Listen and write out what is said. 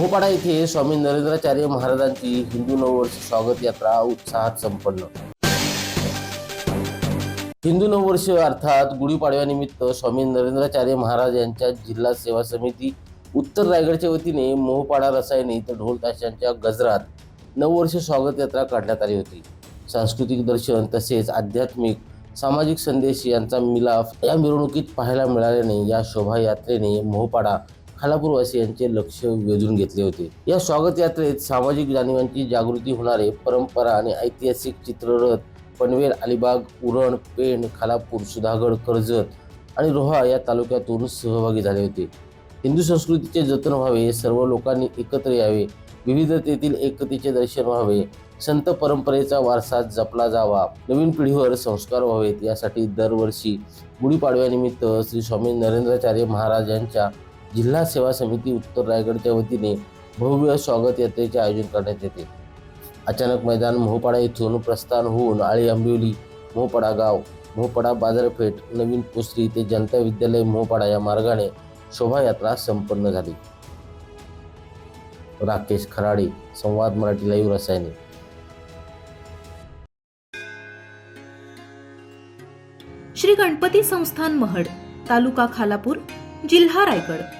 मोहपाडा येथे स्वामी नरेंद्राचार्य महाराजांची हिंदू नववर्ष स्वागत यात्रा उत्साहात संपन्न. हिंदू नववर्ष अर्थात गुढीपाडव्यानिमित्त स्वामी नरेंद्राचार्य महाराज यांच्या जिल्हा सेवा समिती उत्तर रायगडच्या वतीने मोहपाडा रसायने तर ढोल ताशांच्या गजरात नववर्ष स्वागत यात्रा काढण्यात आली होती. सांस्कृतिक दर्शन तसेच आध्यात्मिक सामाजिक संदेश यांचा मिलाफ या मिरवणुकीत पाहायला मिळाल्याने या शोभायात्रेने मोहपाडा खालापूरवासियांचे लक्ष वेधून घेतले होते. या स्वागत यात्रेत सामाजिक जाणीवांची जागृती होणारे परंपरा आणि ऐतिहासिक चित्ररथ पनवेल अलिबाग उरण पेण खालापूर सुधागड कर्जत आणि रोहा या तालुक्यातून सहभागी झाले होते. हिंदू संस्कृतीचे जतन व्हावे सर्व लोकांनी एकत्र यावे विविधतेतील एकतेचे दर्शन व्हावे संत परंपरेचा वारसा जपला जावा नवीन पिढीवर संस्कार व्हावेत यासाठी दरवर्षी गुढीपाडव्यानिमित्त श्री स्वामी नरेंद्राचार्य महाराज यांच्या जिल्हा सेवा समिती उत्तर रायगडच्या वतीने भव्य स्वागत यात्रेचे आयोजन करण्यात येते. अचानक मैदान मोहपाडा येथून प्रस्थान होऊन आळी आंबिवली. मोहपाडा गाव मोहपाडा बाजारपेठ नवीन पुसरी ते जनता विद्यालय मोहपाडा या मार्गाने शोभायात्रा संपन्न झाली. राकेश खराडे संवाद मराठी लाईव्ह रसायने. श्री गणपती संस्थान महड तालुका खालापूर जिल्हा रायगड.